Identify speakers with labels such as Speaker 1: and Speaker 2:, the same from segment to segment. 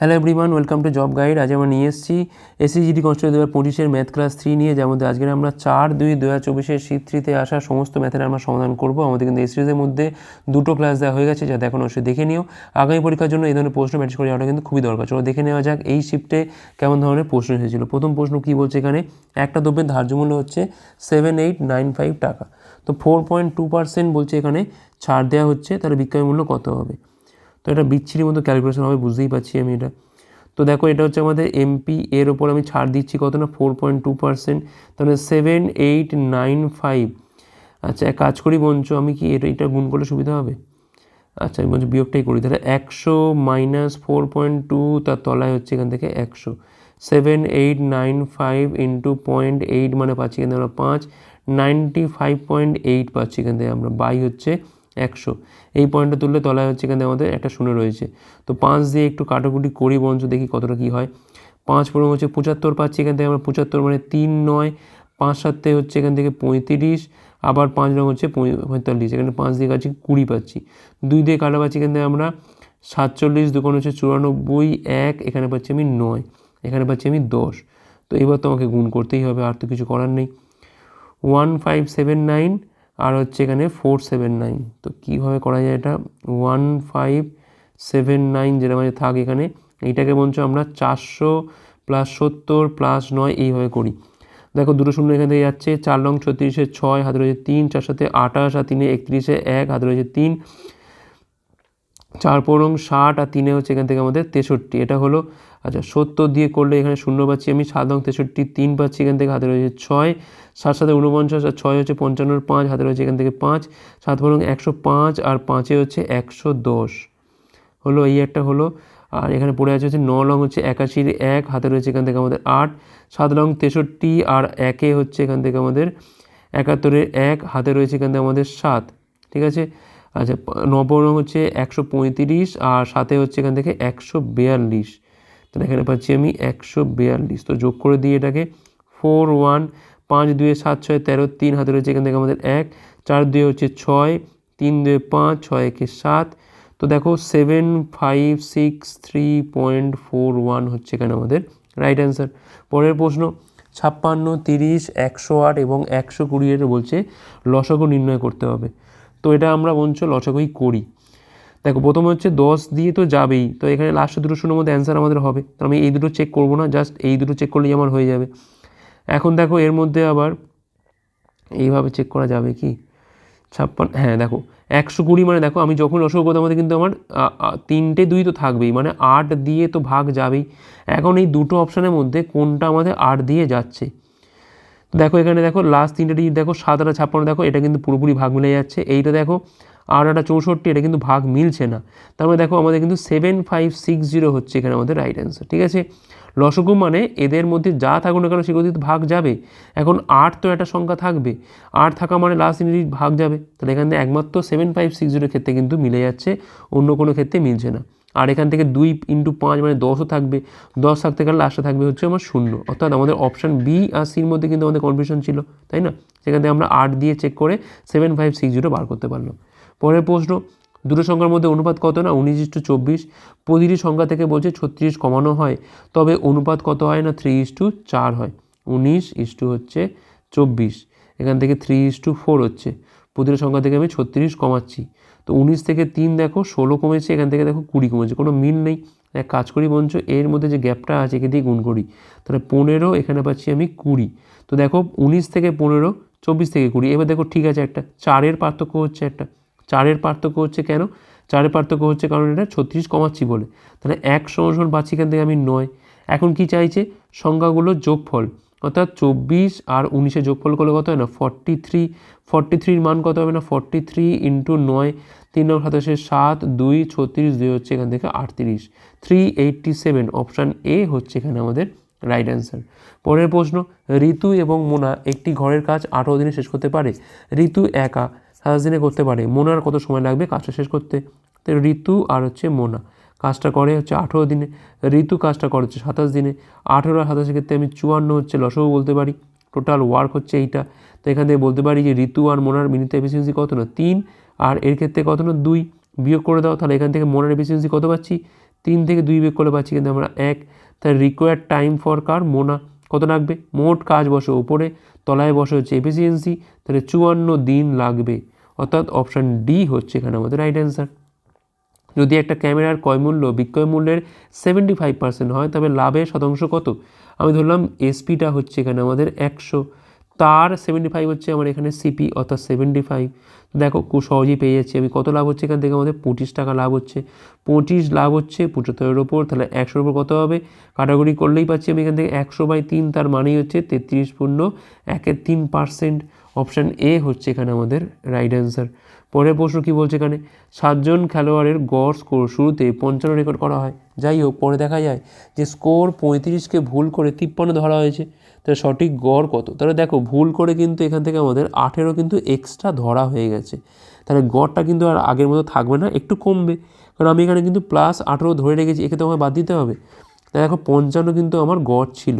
Speaker 1: Hello everyone welcome to job guide আজ আমরা নিয়ে এসেছি এসিজিডি কনস্টেবল দু হাজার পঁচিশের ম্যাথ ক্লাস থ্রি নিয়ে, যার মধ্যে আজকে আমরা চার দুই দু হাজার চব্বিশের শীত থ্রিতে আসা সমস্ত ম্যাথের আমরা সমাধান করব। আমাদের কিন্তু এই সিরিজের মধ্যে দুটো ক্লাস দেওয়া হয়ে গেছে, যাতে এখন অবশ্যই দেখে নিও। আগামী পরীক্ষার জন্য এই ধরনের প্রশ্ন প্র্যাকটিস করে যাওয়াটা কিন্তু খুবই দরকার। চলো দেখে নেওয়া যাক এই শিফটে কেমন ধরনের প্রশ্ন এসেছিল। প্রথম প্রশ্ন কী বলছে এখানে? একটা দ্রব্যের ধার্য মূল্য হচ্ছে সেভেন এইট নাইন ফাইভ টাকা। তো ফোর পয়েন্ট টু পার্সেন্ট বলছে এখানে, ছাড় দেওয়া হচ্ছে, তাহলে বিক্রয় মূল্য কত হবে? তো এটা বিচ্ছিরি মতো ক্যালকুলেশন হবে, বুঝতেই পারছি আমি এটা। তো দেখো, এটা হচ্ছে আমাদের এমপি এর ওপর আমি ছাড় দিচ্ছি কত না? ফোর পয়েন্ট টু পার্সেন্ট তাহলে সেভেন এইট নাইন ফাইভ আচ্ছা এক কাজ করি বঞ্চ আমি কি এটা এটা গুণ করলে সুবিধা হবে? আচ্ছা আমি বলছি বিয়োগটাই করি, তাহলে একশো মাইনাস ফোর পয়েন্ট টু তার তলায় হচ্ছে এখান থেকে একশো। Seven eight nine five into point eight মানে পাচ্ছি এখান থেকে আমরা পাঁচ নাইনটি ফাইভ পয়েন্ট এইট পাচ্ছি এখান থেকে আমরা। বাই হচ্ছে একশো। এই পয়েন্টটা তুললে তলায় হচ্ছে এখানে আমাদের একটা শূন্য রয়েছে। তো পাঁচ দিয়ে একটু কাটাকুটি করি বঞ্চ দেখি কতটা কী হয়। পাঁচ পনেরো হচ্ছে পঁচাত্তর পাচ্ছি এখান থেকে আমরা পঁচাত্তর মানে তিন নয়, পাঁচ সাতে হচ্ছে এখান থেকে পঁয়ত্রিশ, আবার পাঁচ রঙ হচ্ছে পঁয়তাল্লিশ, এখানে পাঁচ দিয়ে কাছে কুড়ি পাচ্ছি। দুই দিয়ে কাটা পাচ্ছি এখান থেকে আমরা সাতচল্লিশ দুকোন হচ্ছে চুরানব্বই, এক, এখানে পাচ্ছি আমি নয়, এখানে পাচ্ছি আমি দশ। তো এবার তো আমাকে গুণ করতেই হবে, আর তো কিছু করার নেই। ওয়ান ফাইভ সেভেন নাইন আর হচ্ছে এখানে ফোর সেভেন নাইন তো কীভাবে করা যায় এটা? ওয়ান ফাইভ সেভেন নাইন যেটা মানে থাক এখানে, এইটাকে বঞ্চ আমরা চারশো প্লাস সত্তর প্লাস নয় এইভাবে করি। দেখো দুটো শূন্য এখান থেকে যাচ্ছে, চার রং ছত্রিশে ছয়, হাতে রয়েছে তিন, চার সাথে আঠাশ, আর তিনে একত্রিশে এক, হাতে রয়েছে তিন। চার পরং ষাট আর তিনে হচ্ছে এখান থেকে আমাদের তেষট্টি। এটা হলো আচ্ছা সত্তর দিয়ে করলে এখানে শূন্য পাচ্ছি আমি, সাত রং তেষট্টি, তিন পাচ্ছি এখান থেকে, হাতে রয়েছে ছয়। সাত সাথে উনপঞ্চাশ আর ছয় হচ্ছে পঞ্চান্নর পাঁচ, হাতে রয়েছে এখান থেকে পাঁচ। সাত পরং একশো পাঁচ আর পাঁচে হচ্ছে একশো দশ। হলো, এই একটা হলো, আর এখানে পড়ে আছে হচ্ছে ন রং হচ্ছে একাশির এক, হাতে রয়েছে এখান থেকে আমাদের আট। সাত রং তেষট্টি আর একে হচ্ছে এখান থেকে আমাদের একাত্তরের এক, হাতে রয়েছে এখান থেকে আমাদের সাত। ঠিক আছে? আচ্ছা নব্বই হচ্ছে একশো পঁয়ত্রিশ আর সাথে হচ্ছে এখান থেকে একশো বিয়াল্লিশ। তাহলে এখানে পাচ্ছি আমি একশো বিয়াল্লিশ। তো যোগ করে দিই এটাকে। ফোর ওয়ান, পাঁচ দুয়ে সাত ছয়, তেরো, তিন হাতে রয়েছে এখান থেকে আমাদের এক। চার দুয়ে হচ্ছে ছয়, তিন দুয়ে পাঁচ, ছয় একে সাত। তো দেখো, seven, five, six, three point four one হচ্ছে এখানে আমাদের রাইট অ্যান্সার। পরের প্রশ্ন, ছাপ্পান্ন, তিরিশ, একশো আট এবং একশো কুড়ি এটা বলছে লসগো নির্ণয় করতে হবে। তো এটা আমরা বলছো লসগোই করি। দেখো, প্রথমে হচ্ছে দশ দিয়ে তো যাবেই, তো এখানে লাস্ট দুটো শূন্যর মধ্যে অ্যান্সার আমাদের হবে। তো আমি এই দুটো চেক করব না জাস্ট এই দুটো চেক করলেই আমার হয়ে যাবে। এখন দেখো, এর মধ্যে আবার এইভাবে চেক করা যাবে কি? ছাপ্পান্ন হ্যাঁ দেখো, একশো কুড়ি মানে দেখো, আমি যখন লসগো করতে আমাদের কিন্তু আমার তিনটে দুই তো থাকবেই মানে আট দিয়ে তো ভাগ যাবেই। এখন এই দুটো অপশানের মধ্যে কোনটা আমাদের আট দিয়ে যাচ্ছে? দেখো এখানে দেখো লাস্ট তিনটে ডিজিট দেখো সাত আটা ছাপ্পান্ন দেখো, এটা কিন্তু পুরোপুরি ভাগ মিলে যাচ্ছে। এইটা দেখো আর একটা চৌষট্টি, এটা কিন্তু ভাগ মিলছে না। তার মানে দেখো, আমাদের কিন্তু সেভেন ফাইভ সিক্স জিরো হচ্ছে এখানে আমাদের রাইট অ্যান্সার ঠিক আছে? লসগু মানে এদের মধ্যে যা থাকুক না কেন সেগুলো ভাগ যাবে, এখন আট তো একটা সংখ্যা থাকবে। আট থাকা মানে লাস্ট ইউনিট ভাগ যাবে। তাহলে এখান একমাত্র সেভেন ফাইভ সিক্স জিরোর ক্ষেত্রে কিন্তু মিলে যাচ্ছে, অন্য কোনো ক্ষেত্রে মিলছে না। আর এখান থেকে দুই ইন্টু পাঁচ মানে দশও থাকবে। দশ থাকতে গেলে লাস্টে থাকবে হচ্ছে আমার শূন্য। অর্থাৎ আমাদের অপশান বি আর সির মধ্যে কিন্তু আমাদের কনফিউশন ছিল, তাই না? সেখান থেকে আমরা আট দিয়ে চেক করে সেভেন ফাইভ সিক্স জিরো বার করতে পারলাম। পরের প্রশ্ন, দুটো সংখ্যার মধ্যে অনুপাত কত না? উনিশ ইস্টু চব্বিশ। প্রতিটি সংখ্যা থেকে বলছে ছত্রিশ কমানো হয়, তবে অনুপাত কত হয় না? থ্রি ইস টু চার হয়। উনিশ ইস্টু হচ্ছে চব্বিশ। এখান থেকে থ্রি ইস টু ফোর হচ্ছে। প্রতিটি সংখ্যা থেকে আমি ছত্রিশ কমাচ্ছি। তো উনিশ থেকে তিন দেখো, ষোলো কমেছে, এখান থেকে দেখো কুড়ি কমেছে, কোনো মিল নেই। এক কাজ করি বঞ্চ এর মধ্যে যে গ্যাপটা আছে, একে দিয়ে গুণ করি। তাহলে পনেরো, এখানে পাচ্ছি আমি কুড়ি। তো দেখো উনিশ থেকে পনেরো, চব্বিশ থেকে কুড়ি, এবার দেখো ঠিক আছে একটা, চারের পার্থক্য হচ্ছে একটা। চারের পার্থক্য হচ্ছে কেন? চারের পার্থক্য হচ্ছে কারণ এটা ছত্রিশ কমাচ্ছি বলে। তাহলে এক সমান পাচ্ছি এখান থেকে আমি নয়। এখন কি চাইছে? সংখ্যাগুলোর যোগফল। অর্থাৎ চব্বিশ আর উনিশে যোগফল করলে কত হয় না? ফর্টি থ্রি ফর্টি থ্রির মান কত হবে না? ফর্টি থ্রি ইন্টু নয়। তিন নম্বর খাতা সাতাশে সাত, দুই, ছত্রিশ, দুই হচ্ছে এখান থেকে আটত্রিশ। Three eighty seven option A হচ্ছে এখানে আমাদের রাইট অ্যান্সার পরের প্রশ্ন, ঋতু এবং মোনা একটি ঘরের কাজ আঠারো দিনে শেষ করতে পারে? ঋতু একা সাতাশ দিনে করতে পারে। মোনার কত সময় লাগবে কাজটা শেষ করতে? তো ঋতু আর হচ্ছে মোনা। কাজটা করে হচ্ছে আঠেরো দিনে। ঋতু কাজটা করে হচ্ছে সাতাশ দিনে। আঠেরো আর সাতাশের ক্ষেত্রে আমি চুয়ান্ন হচ্ছে লসও বলতে পারি। টোটাল ওয়ার্ক হচ্ছে এইটা। তো এখান থেকে বলতে পারি যে ঋতু আর মোনার মিনিট এফিসিয়েন্সি কত না? তিন। আর এর ক্ষেত্রে কত না দুই বিয়োগ করে দাও, তাহলে এখান থেকে মোনার এফিসিয়েন্সি কত পাচ্ছি? তিন থেকে দুই বিয়োগ করে পাচ্ছি কিন্তু আমরা এক। তাহলে রিকোয়ার্ড টাইম ফর কার মোনা কত লাগবে? মোট কাজ বসে, ওপরে তলায় বসে হচ্ছে এফিসিয়েন্সি তাহলে চুয়ান্ন দিন লাগবে। অর্থাৎ অপশান ডি হচ্ছে এখানে আমাদের রাইট অ্যান্সার যদি একটা ক্যামেরার ক্রয় মূল্য, বিক্রয় মূল্যের সেভেন্টি ফাইভ পার্সেন্ট হয়, তবে লাভের শতাংশ কত? আমি ধরলাম এসপিটা হচ্ছে এখানে আমাদের একশো। তার সেভেন্টি ফাইভ হচ্ছে আমার এখানে সিপি অর্থাৎ সেভেন্টি ফাইভ দেখো খুব সহজেই পেয়ে যাচ্ছি। আমি কত লাভ হচ্ছে এখান থেকে? আমাদের পঁচিশ টাকা লাভ হচ্ছে। পঁচিশ লাভ হচ্ছে পঁচাত্তরের ওপর। তাহলে একশোর ওপর কত হবে? কাটাকুটি করলেই পাচ্ছি আমি এখান থেকে। একশো বাই তিন, তার মানেই হচ্ছে তেত্রিশ পূর্ণ একের তিন পার্সেন্ট অপশান এ হচ্ছে এখানে আমাদের রাইট অ্যান্সার পরের প্রশ্ন কী বলছে এখানে? সাতজন খেলোয়াড়ের গড় স্কোর শুরুতে পঞ্চান্ন রেকর্ড করা হয়। যাই হোক, পরে দেখা যায় যে স্কোর পঁয়ত্রিশকে ভুল করে তিপ্পান্ন ধরা হয়েছে। তাহলে সঠিক গড় কত? তাহলে দেখো, ভুল করে কিন্তু এখান থেকে আমাদের আঠেরো কিন্তু এক্সট্রা ধরা হয়ে গেছে। তাহলে গড়টা কিন্তু আর আগের মতো থাকবে না, একটু কমবে। কারণ আমি এখানে কিন্তু প্লাস আঠেরো ধরে রেখেছি, একে তো আমায় বাদ দিতে হবে। তাই দেখো, পঞ্চান্ন কিন্তু আমার গড় ছিল।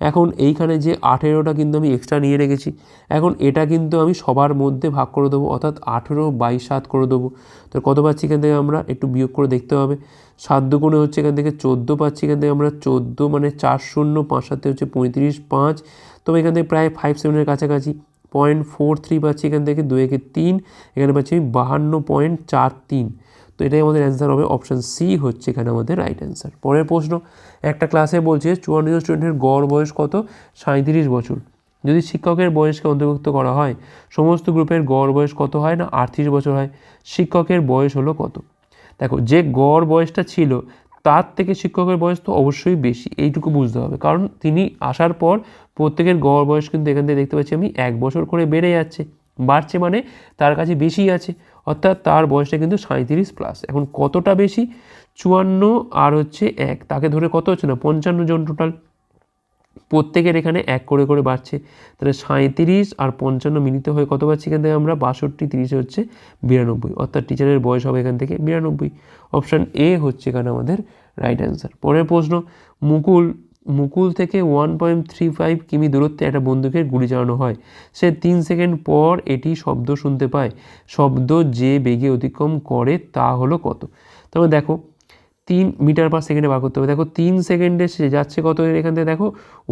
Speaker 1: এখন এইখানে যে আঠেরোটা কিন্তু আমি এক্সট্রা নিয়ে রেখেছি, এখন এটা কিন্তু আমি সবার মধ্যে ভাগ করে দেবো, অর্থাৎ আঠেরো বাই সাত করে দেবো। তো কত পাচ্ছি এখান থেকে আমরা? একটু বিয়োগ করে দেখতে হবে। সাত দুগুণে হচ্ছে এখান থেকে চোদ্দ পাচ্ছি, এখান থেকে আমরা চোদ্দ মানে চার শূন্য, পাঁচ সাথে হচ্ছে পঁয়ত্রিশ, পাঁচ। তবে এখান থেকে প্রায় ফাইভ সেভেনের কাছাকাছি। পয়েন্ট ফোর থ্রি পাচ্ছি এখান থেকে দু তিন, এখানে পাচ্ছি আমি বাহান্ন পয়েন্ট চার তিন। তো এটাই আমাদের অ্যান্সার হবে অপশান সি হচ্ছে এখানে আমাদের রাইট অ্যান্সার পরের প্রশ্ন, একটা ক্লাসে বলছে চুয়ান্ন স্টুডেন্টের গড় বয়স কত? সাঁত্রিশ বছর। যদি শিক্ষকের বয়সকে অন্তর্ভুক্ত করা হয়, সমস্ত গ্রুপের গড় বয়স কত হয় না আটত্রিশ বছর হয়? শিক্ষকের বয়স হলো কত? দেখো, যে গড় বয়সটা ছিল, তার থেকে শিক্ষকের বয়স তো অবশ্যই বেশি, এইটুকু বুঝতে হবে। কারণ তিনি আসার পর প্রত্যেকের গড় বয়স কিন্তু এখান থেকে দেখতে পাচ্ছি আমি এক বছর করে বেড়ে যাচ্ছে। বাড়ছে মানে তার কাছে বেশি আছে। অর্থাৎ তার বয়সটা কিন্তু সাঁত্রিশ প্লাস এখন কতটা বেশি? চুয়ান্ন আর হচ্ছে এক। তাকে ধরে কত হচ্ছে না? পঞ্চান্ন জন টোটাল প্রত্যেকের এখানে এক করে করে বাড়ছে। তাহলে সাঁত্রিশ আর পঞ্চান্ন মিলিত হয়ে কত পাচ্ছি এখান থেকে আমরা? বাষট্টি, তিরিশে হচ্ছে বিরানব্বই। অর্থাৎ টিচারের বয়স হবে এখান থেকে বিরানব্বই। অপশান এ হচ্ছে এখানে আমাদের রাইট অ্যান্সার পরের প্রশ্ন, মুকুল মুকুল থেকে ওয়ান পয়েন্ট থ্রি ফাইভ কিমি দূরত্বে একটা বন্দুকের গুলি চালানো হয়। সে তিন সেকেন্ড পর এটি শব্দ শুনতে পায়। শব্দ যে বেগে অতিক্রম করে তা হলো কত? তবে দেখো, তিন মিটার পার সেকেন্ডে বার করতে হবে। দেখো, তিন সেকেন্ডে সে যাচ্ছে কত এখান থেকে? দেখো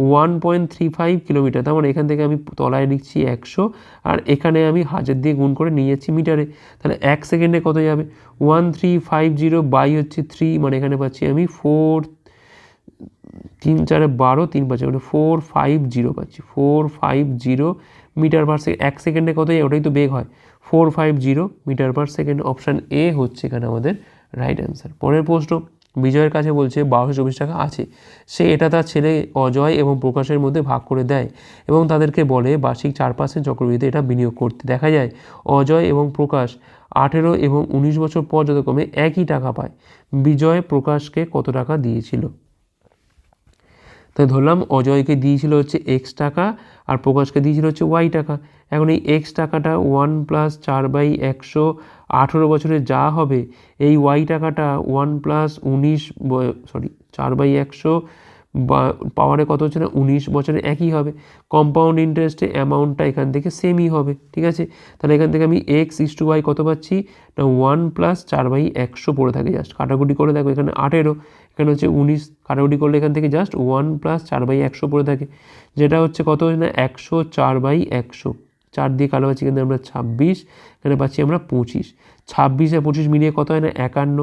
Speaker 1: one point three five kilometre. তার মানে এখান থেকে আমি তলায় লিখছি একশো, আর এখানে আমি হাজার দিয়ে গুণ করে নিয়ে যাচ্ছি মিটারে। তাহলে এক সেকেন্ডে কত যাবে? One three five zero by হচ্ছে থ্রি মানে এখানে পাচ্ছি আমি ফোর তিন চারে বারো, তিন পাঁচে মানে ফোর ফাইভ জিরো পাচ্ছি। Four five zero metre per second এক সেকেন্ডে কত যায়? ওটাই তো বেগ হয়। Four five zero metre per second option A হচ্ছে এখানে আমাদের রাইট অ্যান্সার পরের প্রশ্ন, বিজয়ের কাছে বলছে বারোশো চব্বিশ টাকা আছে। সে এটা তার ছেলে অজয় এবং প্রকাশের মধ্যে ভাগ করে দেয় এবং তাদেরকে বলে বার্ষিক চার পার্সেন্ট চক্রবৃদ্ধি এটা বিনিয়োগ করতে। দেখা যায়, অজয় এবং প্রকাশ আঠেরো এবং উনিশ বছর পর যথাক্রমে একই টাকা পায়। বিজয় প্রকাশকে কত টাকা দিয়েছিল? তাই ধরলাম অজয়কে দিয়েছিল হচ্ছে এক্স টাকা আর প্রকাশকে দিয়েছিল হচ্ছে ওয়াই টাকা। এখন এই এক্স টাকাটা ওয়ান প্লাস চার বাই একশো আঠেরো বছরে যা হবে, এই ওয়াই টাকাটা ওয়ান প্লাস উনিশ সরি চার বাই একশো বা পাওয়ারে কত হচ্ছে না? উনিশ বছরে একই হবে। কম্পাউন্ড ইন্টারেস্টে অ্যামাউন্টটা এখান থেকে সেমই হবে, ঠিক আছে? তাহলে এখান থেকে আমি এক্স ইস টু ওয়াই কত পাচ্ছি? না ওয়ান প্লাস চার বাই একশো পড়ে থাকে জাস্ট কাটাকুটি করে দেখো, এখানে আঠেরো, এখানে হচ্ছে উনিশ। কাটাকুটি করলে এখান থেকে জাস্ট ওয়ান প্লাস চার বাই একশো পড়ে থাকে। যেটা হচ্ছে কত হচ্ছে না? একশো চার বাই একশো। চার দিয়ে কালো পাচ্ছি, কিন্তু আমরা ছাব্বিশ, এখানে পাচ্ছি আমরা পঁচিশ। ছাব্বিশ আর পঁচিশ মিলিয়ে কত হয় না? একান্ন।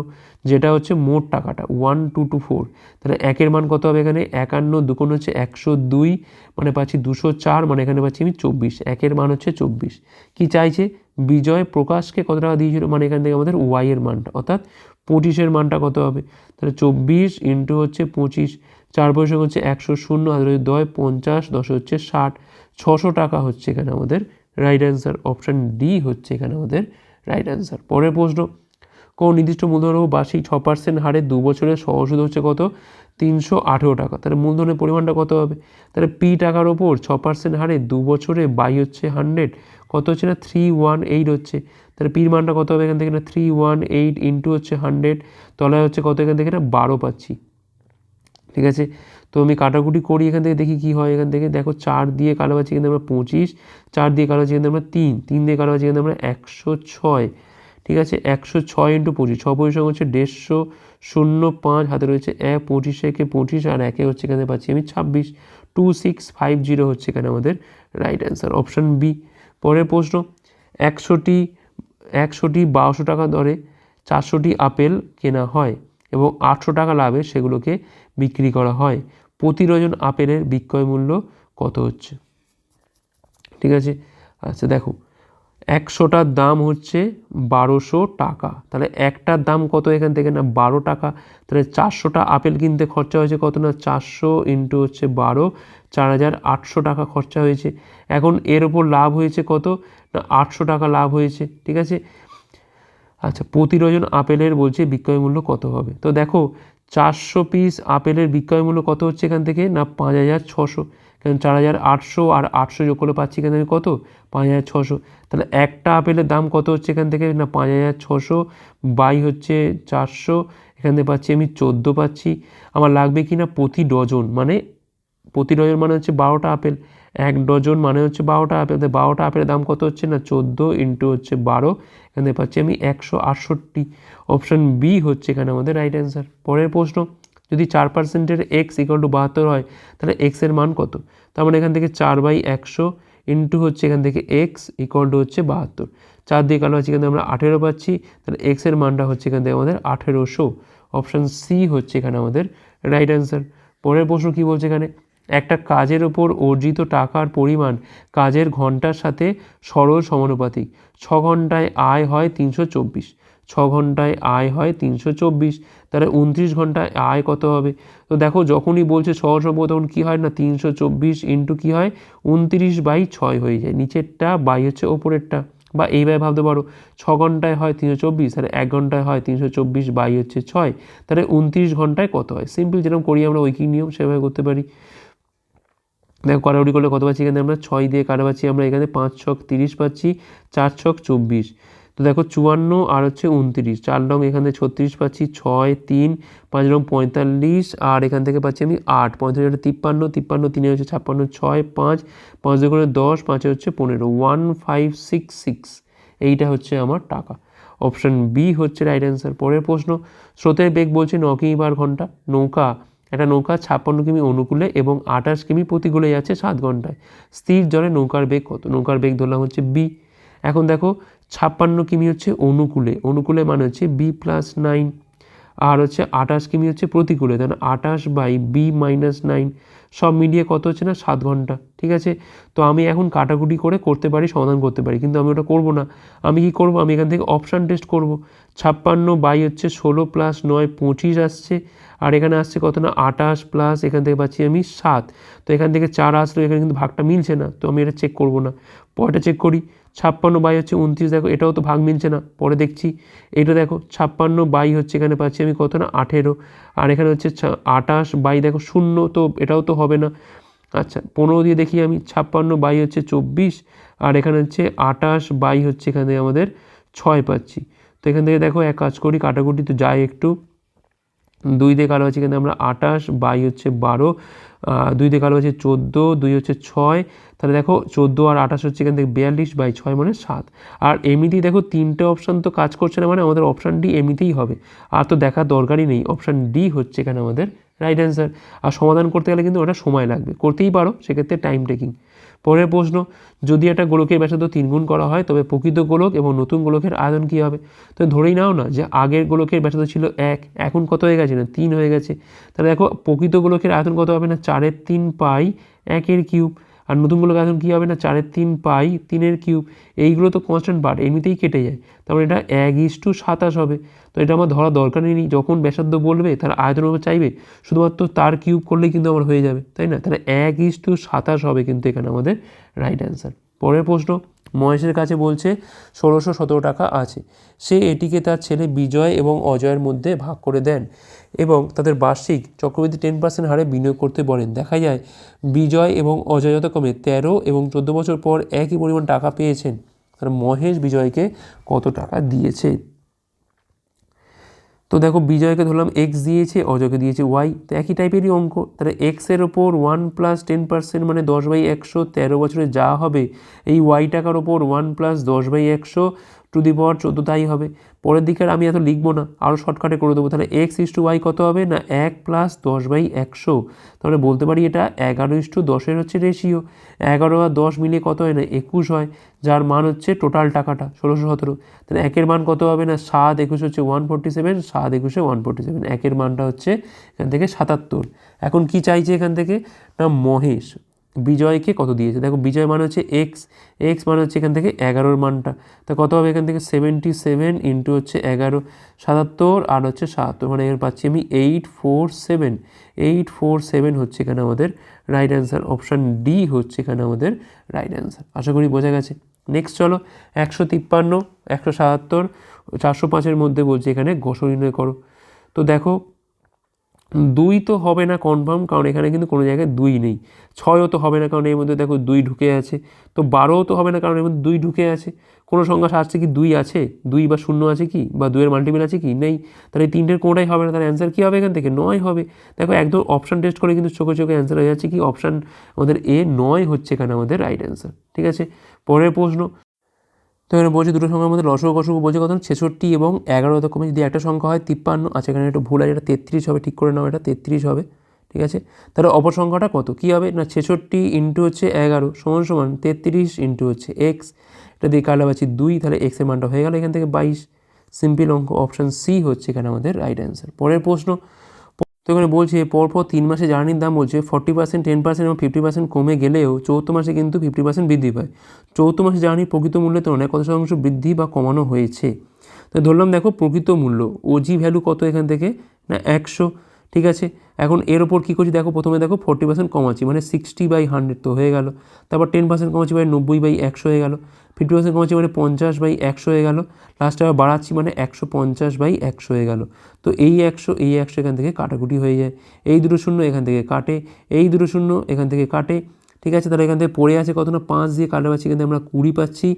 Speaker 1: যেটা হচ্ছে মোট টাকাটা ওয়ান টু টু ফোর তাহলে একের মান কত হবে এখানে? একান্ন দুকোণ হচ্ছে একশো দুই মানে পাচ্ছি দুশো চার মানে এখানে পাচ্ছি আমি চব্বিশ। একের মান হচ্ছে চব্বিশ। কি চাইছে? বিজয় প্রকাশকে কত টাকা দিয়েছিল? মানে এখান থেকে আমাদের ওয়াইয়ের মানটা, অর্থাৎ পঁচিশের মানটা কত হবে? তাহলে চব্বিশ ইন্টু হচ্ছে পঁচিশ। চার পয়সা হচ্ছে একশো শূন্য হাজার দয় পঞ্চাশ, দশ হচ্ছে ষাট, ছশো টাকা হচ্ছে এখানে আমাদের রাইট অ্যান্সার অপশান ডি হচ্ছে এখানে আমাদের রাইট অ্যান্সার পরের প্রশ্ন, কোন নির্দিষ্ট মূলধন বার্ষিক ছ পার্সেন্ট হারে দু বছরের সহসুদ হচ্ছে কত? তিনশো আঠেরো টাকা। তাহলে মূলধনের পরিমাণটা কত হবে? তাহলে পি টাকার ওপর ছ পার্সেন্ট হারে দু বছরে বাই হচ্ছে হান্ড্রেড কত হচ্ছে না? থ্রি ওয়ান এইট হচ্ছে। তাহলে পির মানটা কত হবে এখান থেকে না? থ্রি ওয়ান এইট ইন্টু হচ্ছে হান্ড্রেড তলায় হচ্ছে কত এখান থেকে না? বারো পাচ্ছি। ঠিক আছে? তো আমি কাটাকুটি করি এখান থেকে, দেখি কী হয় এখান থেকে। দেখো, চার দিয়ে কালো পাচ্ছি কিন্তু আমরা পঁচিশ, চার দিয়ে কালো পাচ্ছি কিন্তু আমরা তিন তিন দিয়ে কালো পাচ্ছি কিন্তু আমরা একশো ছয়, ঠিক আছে? একশো ছয় ইন্টু পঁচিশ, ছ পঁচিশ হচ্ছে দেড়শো শূন্য পাঁচ, হাতে রয়েছে এক পঁচিশ, একে পঁচিশ, আর একে হচ্ছে এখানে পাচ্ছি আমি ছাব্বিশ, টু সিক্স ফাইভ জিরো হচ্ছে এখানে আমাদের রাইট অ্যান্সার অপশান বি পরের প্রশ্ন, একশোটি একশোটি বারোশো টাকা দরে চারশোটি আপেল কেনা হয়? এবং আটশো টাকা লাভে সেগুলোকে বিক্রি করা হয়। প্রতি ডজন আপেলের বিক্রয় মূল্য কত হচ্ছে? ঠিক আছে? আচ্ছা দেখো, একশোটার দাম হচ্ছে বারোশো টাকা। তাহলে একটার দাম কত এখান থেকে না বারো টাকা? তাহলে চারশোটা আপেল কিনতে খরচা হয়েছে কত না? চারশো ইন্টু হচ্ছে বারো, চার হাজার আটশো টাকা খরচা হয়েছে। এখন এর ওপর লাভ হয়েছে কত? না আটশো টাকা লাভ হয়েছে। ঠিক আছে? আচ্ছা প্রতি ডজন আপেলের বলছে বিক্রয় মূল্য কত হবে? তো দেখো, চারশো পিস আপেলের বিক্রয় মূল্য কত হচ্ছে এখান থেকে? না, পাঁচ হাজার ছশো কারণ চার হাজার আটশো আর আটশো যোগ করে পাচ্ছি এখান থেকে কত? পাঁচ হাজার ছশো তাহলে একটা আপেলের দাম কত হচ্ছে এখান থেকে? না, পাঁচ হাজার ছশো বাই হচ্ছে চারশো। এখান থেকে পাচ্ছি আমি চোদ্দ পাচ্ছি। আমার লাগবে কি না? প্রতি ডজন। মানে প্রতি ডজন মানে হচ্ছে বারোটা আপেল। এক ডজন মানে হচ্ছে বারোটা আপেল। বারোটা আপেলের দাম কত হচ্ছে না? চোদ্দ ইন্টু হচ্ছে বারো। এখানে পাচ্ছি আমি একশো আটষট্টি। অপশান বি হচ্ছে এখানে আমাদের রাইট অ্যান্সার পরের প্রশ্ন, যদি চার পার্সেন্টের এক্স ইকুয়াল টু বাহাত্তর হয়, তাহলে এক্সের মান কত? তার মানে এখান থেকে চার বাই একশো ইন্টু হচ্ছে এখান থেকে এক্স ইকুয়াল টু হচ্ছে বাহাত্তর। চার দিয়ে কালো আছে এখান আমরা আঠেরো পাচ্ছি, তাহলে এক্সের মানটা হচ্ছে এখান থেকে আমাদের আঠেরোশো। অপশান সি হচ্ছে এখানে আমাদের রাইট অ্যান্সার পরের প্রশ্ন কী বলছে এখানে? একটা কাজের ওপর অর্জিত টাকার পরিমাণ কাজের ঘণ্টার সাথে সরল সমানুপাতিক। ছ ঘন্টায় আয় হয় তিনশো চব্বিশ। ছ ঘন্টায় আয় হয় তিনশো চব্বিশ। তাহলে উনত্রিশ ঘন্টায় আয় কত হবে? তো দেখো, যখনই বলছে সহজ সম্ভব তখন কী হয় না? তিনশো চব্বিশ ইন্টু কী হয়? উনত্রিশ বাই ছয় হয়ে যায়। নিচেরটা বাই হচ্ছে ওপরেরটা। বা এইভাবে ভাবতে পারো, ছ ঘন্টায় হয় তিনশো চব্বিশ, তাহলে এক ঘন্টায় হয় তিনশো চব্বিশ বাই হচ্ছে ছয়। তাহলে উনত্রিশ ঘন্টায় কত হয়? সিম্পল যেরকম করি আমরা ঐকিক নিয়ম, সেভাবে করতে পারি। দেখো কাটাকুটি করলে কত পাচ্ছি এখানে আমরা? ছয় দিয়ে কাটা পাচ্ছি আমরা এখানে? পাঁচ ছক তিরিশ পাচ্ছি, চার ছক চব্বিশ। তো দেখো চুয়ান্ন আর হচ্ছে উনত্রিশ। চার রং এখান ছত্রিশ পাচ্ছি, ছয়, তিন, পাঁচ রং পঁয়তাল্লিশ আর এখান থেকে পাচ্ছি আমি আট। পঁয়তাল্লিশ তিপ্পান্ন তিপ্পান্ন তিনে হচ্ছে ছাপ্পান্ন, ছয়, পাঁচ পাঁচ করে দশ, পাঁচে হচ্ছে পনেরো। ওয়ান ফাইভ সিক্স সিক্স, এইটা হচ্ছে আমার টাকা। অপশান বি হচ্ছে রাইট অ্যান্সার। পরের প্রশ্ন, স্রোতের বেগ বলছে ন কিমি পার ঘণ্টা? নৌকা। একটা নৌকা ছাপ্পান্ন কিমি অনুকূলে এবং আঠাশ কিমি প্রতিকূলে যাচ্ছে সাত ঘন্টায়। স্থির জলে নৌকার বেগ কত? নৌকার বেগ ধরলাম হচ্ছে বি এখন দেখো, ছাপ্পান্ন কিমি হচ্ছে অনুকূলে। অনুকূলে মানে হচ্ছে বি প্লাস নাইন আর হচ্ছে আঠাশ কিমি হচ্ছে প্রতিকূলে। তাহলে আঠাশ বাই বি মাইনাস নাইন সব মিলিয়ে কত হচ্ছে না? সাত ঘণ্টা। ঠিক আছে? তো আমি এখন কাটাকুটি করে করতে পারি, সমাধান করতে পারি। কিন্তু আমি ওটা করব না। আমি কি করব? আমি এখান থেকে অপশান টেস্ট করব। ছাপ্পান্ন বাই হচ্ছে ষোলো প্লাস নয় পঁচিশ আসছে। আর এখানে আসছে কত না? আঠাশ প্লাস এখান থেকে পাচ্ছি আমি সাত। তো এখান থেকে চার আসলো এখানে কিন্তু ভাগটা মিলছে না। তো আমি এটা চেক করব না। পরেটা চেক করি। ছাপ্পান্ন বাই হচ্ছে উনত্রিশ, দেখো এটাও তো ভাগ মিলছে না, পরে দেখছি। এটা দেখো, ছাপ্পান্ন বাই হচ্ছে এখানে পাচ্ছি আমি কত না, আঠেরো। আর এখানে হচ্ছে আঠাশ বাই দেখো শূন্য, তো এটাও তো হবে না। আচ্ছা পনেরো দিয়ে দেখি আমি, ছাপ্পান্ন বাই হচ্ছে চব্বিশ, আর এখানে হচ্ছে আঠাশ বাই হচ্ছে এখানে আমাদের ছয় পাচ্ছি। তো এখান থেকে দেখো এক কাজ করি, কাটাকুটি তো যাই একটু। দুই দিয়ে কালো আছে কিন্তু আমরা আঠাশ, বাই হচ্ছে বারো দুই দিয়ে কালো আছে চোদ্দ, দুই হচ্ছে ছয়। তাহলে দেখো চোদ্দ আর আঠাশ হচ্ছে এখান থেকে বিয়াল্লিশ বাই ছয় মানে সাত। আর এমনিতেই দেখো তিনটে অপশান তো কাজ করছে না মানে আমাদের অপশান ডি এমনিতেই হবে। আর তো দেখার দরকারই নেই অপশান ডি হচ্ছে এখানে আমাদের রাইট অ্যান্সার আর সমাধান করতে গেলে কিন্তু ওটা সময় লাগবে। করতেই পারো, সেক্ষেত্রে টাইম টেকিং পরের প্রশ্ন, যদি একটা গোলকের ব্যাসার্ধ তিনগুণ করা হয়, তবে প্রকৃত গোলক এবং নতুন গোলকের আয়তন কী হবে? তো ধরেই নাও না যে আগের গোলকের ব্যাসার্ধ ছিল এক, এখন কত হয়ে গেছে না তিন হয়ে গেছে? তাহলে দেখো, প্রকৃত গোলকের আয়তন কত হবে না? চারের তিন পাই একের কিউব। আর নতুন আয়তন কী হবে না? চারের তিন পাই, তিনের কিউব। এইগুলো তো কনস্ট্যান্ট পার্ট এমনিতেই কেটে যায়। তারপরে এটা এক ইস টু সাতাশ হবে। তো এটা আমার ধরা দরকার নেই। যখন ব্যাসার্ধ বলবে, তার আয়তন উপর চাইবে, শুধুমাত্র তার কিউব করলেই কিন্তু আমার হয়ে যাবে, তাই না? তাহলে এক ইস টু সাতাশ হবে কিন্তু এখানে আমাদের রাইট অ্যান্সার পরের প্রশ্ন, মহেশের কাছে বলছে ষোলোশো সতেরো টাকা আছে। সে এটিকে তার ছেলে বিজয় এবং অজয়ের মধ্যে ভাগ করে দেন। এবং তাদের বার্ষিক চক্রবৃদ্ধি টেন পার্সেন্ট হারে বিনিয়োগ করতে বলেন। দেখা যায়, বিজয় এবং অজয় যথাক্রমে তেরো এবং চোদ্দ বছর পর একই পরিমাণ টাকা পেয়েছেন। আর মহেশ বিজয়কে কত টাকা দিয়েছে? তো দেখো, বিজয়কে ধরলাম এক্স দিয়েছে, অজয়কে দিয়েছে ওয়াই তো একই টাইপেরই অঙ্ক। তাহলে এক্সের ওপর ওয়ান প্লাস টেন পার্সেন্ট মানে দশ বাই একশো তেরো বছরে যা হবে, এই ওয়াই টাকার ওপর ওয়ান প্লাস দশ বাই একশো টু দি পাওয়ার চোদ্দ তাই হবে। পরের দিকে আর আমি এত লিখব না আরও শর্টকাটে করে দেবো। তাহলে এক্স ইস টু ওয়াই কত হবে? না, এক প্লাস দশ বাই একশো। তাহলে বলতে পারি এটা এগারো ইস টু দশের হচ্ছে রেশিও এগারো আর দশ মিলিয়ে কত হয় না? একুশ হয়, যার মান হচ্ছে টোটাল টাকাটা, ষোলোশো সতেরো। তাহলে একের মান কত হবে? না, সাত একুশ হচ্ছে ওয়ান ফোর্টি সেভেন সাত একুশে ওয়ান ফোর্টি সেভেন একের মানটা হচ্ছে এখান থেকে সাতাত্তর। এখন কি চাইছে এখান থেকে? না, মহেশ। বিজয়কে কত দিয়েছে? দেখো, বিজয় মান হচ্ছে এক্স এক্স মানে হচ্ছে এখান থেকে এগারোর মানটা। তা কত হবে এখান থেকে? সেভেন্টি সেভেন ইন্টু হচ্ছে এগারো, সাতাত্তর আর হচ্ছে সাতাত্তর। মানে এর পাচ্ছি আমি eight four seven eight four seven হচ্ছে এখানে আমাদের রাইট অ্যান্সার অপশান ডি হচ্ছে এখানে আমাদের রাইট অ্যান্সার আশা করি বোঝা গেছে। নেক্সট চলো, একশো তিপ্পান্ন, একশো সাতাত্তর, চারশো পাঁচের মধ্যে বলছে এখানে গস নির্ণয় করো। তো দেখো দুই তো হবে না কনফার্ম কারণ এখানে কিন্তু কোনো জায়গায় দুই নেই। ছয়ও তো হবে না, কারণ এর মধ্যে দেখো দুই ঢুকে আছে। তো বারোও তো হবে না, কারণ এর মধ্যে দুই ঢুকে আছে। কোনো সংখ্যা সাজছে কি দুই আছে? দুই বা শূন্য আছে কি? বা দুইয়ের মাল্টিপল আছে কি? নেই। তাহলে এই তিনটের কোনোটাই হবে না, তাহলে অ্যান্সার কী হবে এখান থেকে? নয় হবে। দেখো একদম অপশান টেস্ট করে কিন্তু চোখে চোখে অ্যান্সার হয়ে যাচ্ছে কি? অপশান আমাদের এ নয় হচ্ছে এখানে আমাদের রাইট অ্যান্সার ঠিক আছে? পরের প্রশ্ন তো এখানে বলছে দুটো সংখ্যার মধ্যে লসক অসুখ বলছে কত ছেষট্টি এবং এগারো কমে যদি একটা সংখ্যা হয় তিপ্পান্ন আচ্ছা এখানে একটা ভুল আছে, এটা তেত্রিশ হবে, ঠিক করে নাও এটা, তেত্রিশ হবে, ঠিক আছে? তাহলে অপর সংখ্যাটা কত? কী হবে? না, ছেষট্টি ইন্টু হচ্ছে এগারো, সমান সমান তেত্রিশ ইন্টু হচ্ছে এক্স, এটা দিয়ে কাটা পাচ্ছি দুই, তাহলে এক্সের মানটা হয়ে গেল এখান থেকে বাইশ। সিম্পল অঙ্ক, অপশান সি হচ্ছে এখানে আমাদের রাইট অ্যান্সার। পরের প্রশ্ন তো এখানে বলছে, পরপর তিন মাসে জ্বালানির দাম বলছে ফর্টি পার্সেন্ট টেন পার্সেন্ট এবং ফিফটি পার্সেন্ট কমে গেলেও চৌদ্দ মাসে কিন্তু ফিফটি পার্সেন্ট বৃদ্ধি পায়। চৌদ্দ মাসে জ্বালানির প্রকৃত মূল্যের তুলনায় কত শতাংশ বৃদ্ধি বা কমানো হয়েছে? তো ধরলাম দেখো প্রকৃত মূল্য ওজি ভ্যালু কত এখান থেকে? না, একশো। ঠিক আছে? এখন এর ওপর কী করছি? দেখো, প্রথমে দেখো ফোর্টি পার্সেন্ট কমাচ্ছি মানে সিক্সটি বাই হান্ড্রেড তো হয়ে গেল। তারপর টেন পার্সেন্ট কমাচ্ছি মানে নব্বই বাই একশো হয়ে গেল। ফিফটি পার্সেন্ট কমাচ্ছি মানে পঞ্চাশ বাই একশো হয়ে গেল। লাস্টে আবার বাড়াচ্ছি মানে একশো পঞ্চাশ বাই একশো হয়ে গেল। তো এই একশো এই একশো এখান থেকে কাটাকুটি হয়ে যায়। এই দুটো শূন্য এখান থেকে কাটে, এই দুটো শূন্য এখান থেকে কাটে। ঠিক আছে? তাহলে এখান থেকে পড়ে আছে কত না? পাঁচ দিয়ে কাটা পাচ্ছি থেকে আমরা কুড়ি পাচ্ছি।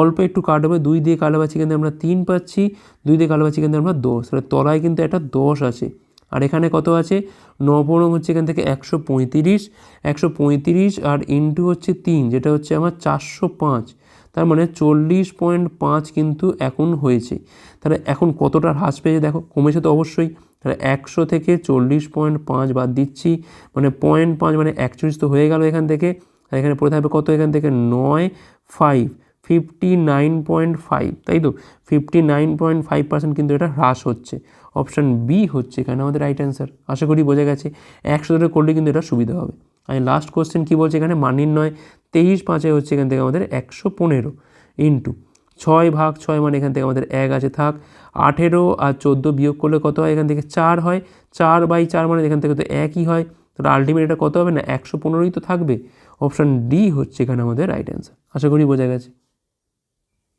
Speaker 1: অল্প একটু কাটবে, দুই দিয়ে কাটা পাচ্ছি থেকে আমরা তিন পাচ্ছি। দুই দিয়ে কাটা পাচ্ছি থেকে আমরা দশ। তাহলে তলায় কিন্তু একটা দশ আছে। আর এখানে কত আছে? নবরং হচ্ছে এখান থেকে একশো পঁয়ত্রিশ একশো পঁয়ত্রিশ আর ইন্টু হচ্ছে তিন, যেটা হচ্ছে আমার চারশো পাঁচ। তার মানে চল্লিশ পয়েন্ট পাঁচ কিন্তু এখন হয়েছে। তাহলে এখন কতটা হ্রাস পেয়েছে? দেখো, কমেছে তো অবশ্যই। তাহলে একশো থেকে চল্লিশ পয়েন্ট পাঁচ বাদ দিচ্ছি। মানে পয়েন্ট পাঁচ মানে একচল্লিশ তো হয়ে গেল এখান থেকে। আর এখানে পড়ে থাকবে কত? এখান থেকে নয় five fifty nine point five তাই তো? Fifty nine point five percent কিন্তু এটা হ্রাস হচ্ছে। অপশান বি হচ্ছে এখানে আমাদের রাইট অ্যান্সার আশা করি বোঝা গেছে। একশো ধরে করলে কিন্তু এটা সুবিধা হবে। আর লাস্ট কোশ্চেন কী বলছে এখানে? মান নির্ণয় তেইশ পাঁচে হচ্ছে এখান থেকে আমাদের একশো পনেরো ইন্টু ছয় ভাগ ছয় মানে এখান থেকে আমাদের এক আছে, থাক। আঠেরো আর চোদ্দ বিয়োগ করলে কত হয়? এখান থেকে চার হয়। চার বাই চার মানে এখান থেকে তো একই হয়। তাহলে আলটিমেট এটা কত হবে? না, একশো পনেরোই তো থাকবে। অপশান ডি হচ্ছে এখানে আমাদের রাইট অ্যান্সার আশা করি বোঝা গেছে।